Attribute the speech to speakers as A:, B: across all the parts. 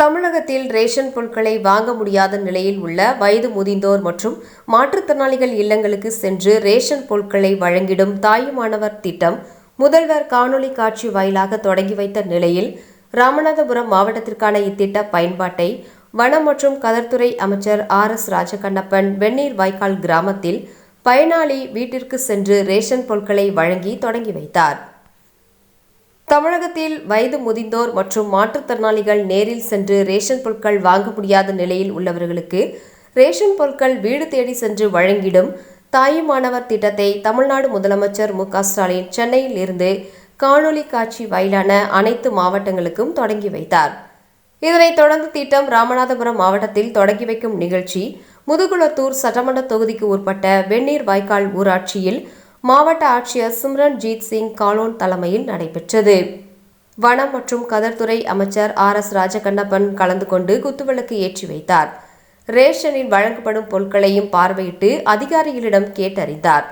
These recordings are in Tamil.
A: தமிழகத்தில் ரேஷன் பொருட்களை வாங்க முடியாத நிலையில் உள்ள வயது முதிந்தோர் மற்றும் மாற்றுத்திறனாளிகள் இல்லங்களுக்கு சென்று ரேஷன் பொருட்களை வழங்கிடும் தாயுமானவர் திட்டம் முதல்வர் காணொலி காட்சி வாயிலாக தொடங்கி வைத்த நிலையில் ராமநாதபுரம் மாவட்டத்திற்கான இத்திட்ட பயன்பாட்டை வனம் மற்றும் கதர்த்துறை அமைச்சர் ஆர் எஸ் ராஜகண்ணப்பன் வெந்நீர் வாய்க்கால் கிராமத்தில் பயனாளி வீட்டிற்கு சென்று ரேஷன் பொருட்களை வழங்கி தொடங்கி வைத்தார். தமிழகத்தில் வயது முதிந்தோர் மற்றும் மாற்றுத்திறனாளிகள் நேரில் சென்று ரேஷன் பொருட்கள் வாங்க முடியாத நிலையில் உள்ளவர்களுக்கு ரேஷன் பொருட்கள் வீடு தேடி சென்று வழங்கிடும் தாயுமானவர் திட்டத்தை தமிழ்நாடு முதலமைச்சர் மு க ஸ்டாலின் சென்னையில் இருந்து காணொலி காட்சி வாயிலான அனைத்து மாவட்டங்களுக்கும் தொடங்கி வைத்தார். இதனைத் தொடர்ந்து திட்டம் ராமநாதபுரம் மாவட்டத்தில் தொடங்கி வைக்கும் நிகழ்ச்சி முதுகுளத்தூர் சட்டமன்ற தொகுதிக்கு உட்பட்ட வெந்நீர் வாய்க்கால் ஊராட்சியில் மாவட்ட ஆட்சியர் சிம்ரன்ஜீத் சிங் காலோன் தலைமையில் நடைபெற்றது. வனம் மற்றும் கதர்துறை அமைச்சர் ஆர் எஸ் ராஜகண்ணப்பன் கலந்து கொண்டு குத்துவிளக்கு ஏற்றி வைத்தார். ரேஷனில் வழங்கப்படும் பொருட்களையும் பார்வையிட்டு அதிகாரிகளிடம் கேட்டறிந்தார்.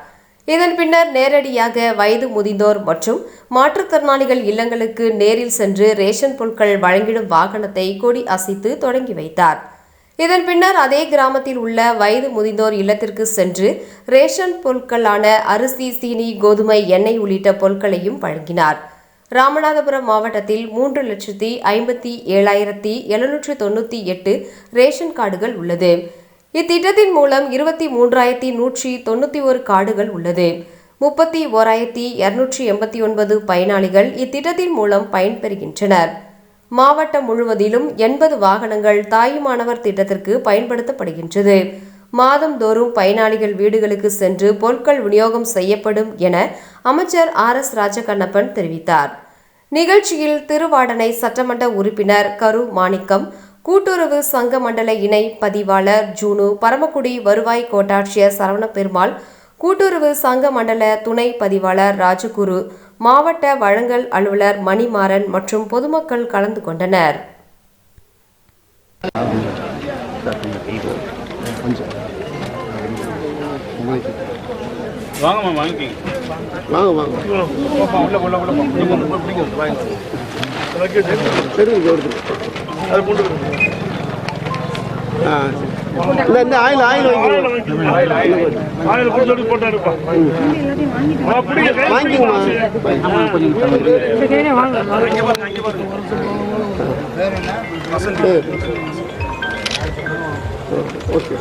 A: இதன் பின்னர் நேரடியாக வயது முதிந்தோர் மற்றும் மாற்றுத்திறனாளிகள் இல்லங்களுக்கு நேரில் சென்று ரேஷன் பொருட்கள் வழங்கிடும் வாகனத்தை கொடி அசைத்து தொடங்கி வைத்தார். இதன் பின்னர் அதே கிராமத்தில் உள்ள வயது முதிந்தோர் இல்லத்திற்கு சென்று ரேஷன் பொருட்களான அரிசி சீனி கோதுமை எண்ணெய் உள்ளிட்ட பொருட்களையும் வழங்கினார். ராமநாதபுரம் மாவட்டத்தில் மூன்று லட்சத்தி ஐம்பத்தி ஏழாயிரத்தி எழுநூற்று தொண்ணூற்றி எட்டு ரேஷன் கார்டுகள் உள்ளது. இத்திட்டத்தின் மூலம் இருபத்தி மூன்றாயிரத்தி நூற்றி தொண்ணூற்றி ஒரு கார்டுகள் உள்ளது. முப்பத்தி ஓராயிரத்தி இருநூற்றி எண்பத்தி ஒன்பது பயனாளிகள் இத்திட்டத்தின் மூலம் பயன்பெறுகின்றனர். மாவட்டம் முழுவதிலும் எண்பது வாகனங்கள் தாயுமானவர் திட்டத்திற்கு பயன்படுத்தப்படுகின்றது. மாதந்தோறும் பயனாளிகள் வீடுகளுக்கு சென்று பொருட்கள் விநியோகம் செய்யப்படும் என அமைச்சர் ஆர் எஸ் ராஜகண்ணப்பன் தெரிவித்தார். நிகழ்ச்சியில் திருவாடனை சட்டமன்ற உறுப்பினர் கரு மாணிக்கம் கூட்டுறவு சங்க மண்டல இணை பதிவாளர் ஜூனு பரமக்குடி வருவாய் கோட்டாட்சியர் சரவண பெருமாள் கூட்டுறவு சங்க மண்டல துணை பதிவாளர் ராஜகுரு மாவட்ட வழங்கல் அலுவலர் மணிமாறன் மற்றும் பொதுமக்கள் கலந்து கொண்டனர்
B: வாங்கம்மா வாங்கிக்கிங்க
C: வாங்க வாங்க
B: உள்ள உள்ள உள்ள வாங்க.
C: எடுத்து
B: அது கொண்டு.
C: ஆ சரி. இந்த இந்த ஆயில் ஆயில்
B: பாருங்க.
C: ஓகே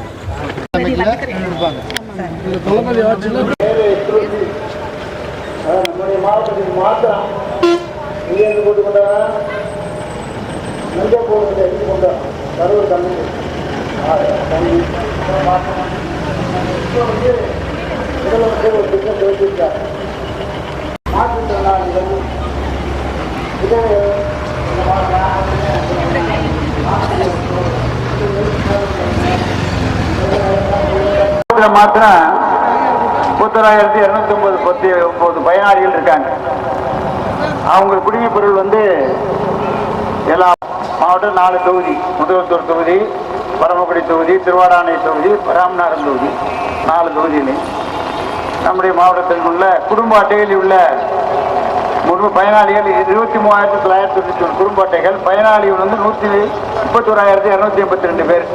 D: நம்முடைய மாவட்டத்தில் மாத்திரம் இங்கிருந்து போட்டு கொண்டாங்க மஞ்சள் போடுறதை எடுத்து கொண்டோம் கரூர் மாற்றம் இப்போ வந்து முதலமைச்சர் ஒரு திட்டம் மாற்றுத்திறனாளிகள் மாத்திரம் முப்பத்தோராயிரத்தி இருநூத்தி ஒன்பது பத்து ஒன்பது பயனாளிகள் இருக்காங்க. அவங்க குடிமைப் பொருள் வந்து எல்லா மாவட்டம் நாலு தொகுதி முதலத்தூர் தொகுதி பரமக்குடி தொகுதி திருவாடானை தொகுதி ராமநாதன் தொகுதி நாலு தொகுதியிலே. நம்முடைய மாவட்டத்தில் உள்ள குடும்ப அட்டைகளில் உள்ள முழு பயனாளிகள் இருபத்தி மூவாயிரத்தி தொள்ளாயிரத்தி தொண்ணூற்றி ஒன்று குடும்ப அட்டைகள் பயனாளிகள் வந்து நூற்றி முப்பத்தோராயிரத்தி இரநூத்தி எண்பத்தி ரெண்டு பேர்.